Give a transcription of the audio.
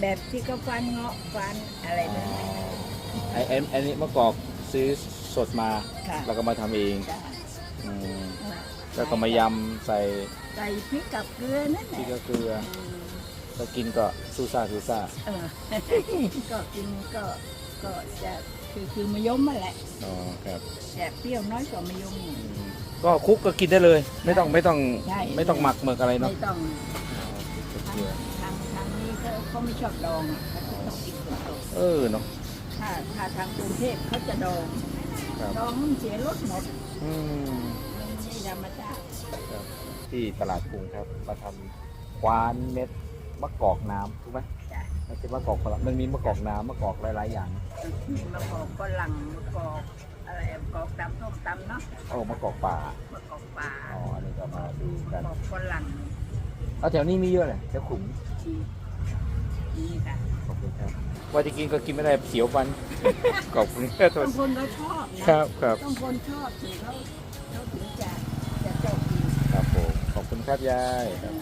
แบบที่เขาฟันเงาะฟันอะไรอ๋อนั่นน่ะไอ้ไอ้ไอ้นี่มะกอกซื้อสดมา ค่ะ แล้วก็มาทำเองจ้ะอืมน่ะแล้วก็มายำใส่ใส่พริกกับเกลือนั่นแหพริกละกับเกลืออืมก็กินก็ซูซ่าซูซ่าเออ ก็กินก็ก็จะคือคือมะยมมาแหละอ๋อครับแต่เปรี้ยวน้อยกว่ามะยม อืมก็คลุกก็กินได้เลย ไม่ต้องไม่ต้องใช่ ไม่ต้องหมักหมึกอะไรเนาะไม่ต้องอ๋อพริกกับทาเกงลือทางทางนี้ เขาเขาไม่ชอบดองอะเขาจะต้องกินสดเออเนาะๆถ้าถ้าทางกรุงเทพเขาจะดอง ครับดองมันเสียรสหมดอืมมันไม่ใช่ธรรมชาติครับที่ตลาดกรุงครับมาทำควานเม็ดมะกอกน้ำถูกไหมจ้ะไม่ใช่มะกอกฝรั่งมันมีมะกอกน้ำมะกอกหลายๆอย่างมีมะกอกฝรั่งมะกอกอะไรมะกอกตำส้มตำเนาะโอ้มะกอกป่ามะกอกป่าอ๋ออันนี้ก็มาดูกันมะกอกฝรั่งเอาแถวนี้มีเยอะเลยแถวขุมชี ว่าจะกินก็กินไม่ได้เสียวฟันขอบคุณครับบางคนก็ชอบนะครับครับบางคนชอบสิเขาเขาถึงจะจะชอบกินครับผมขอบคุณครับยายครับ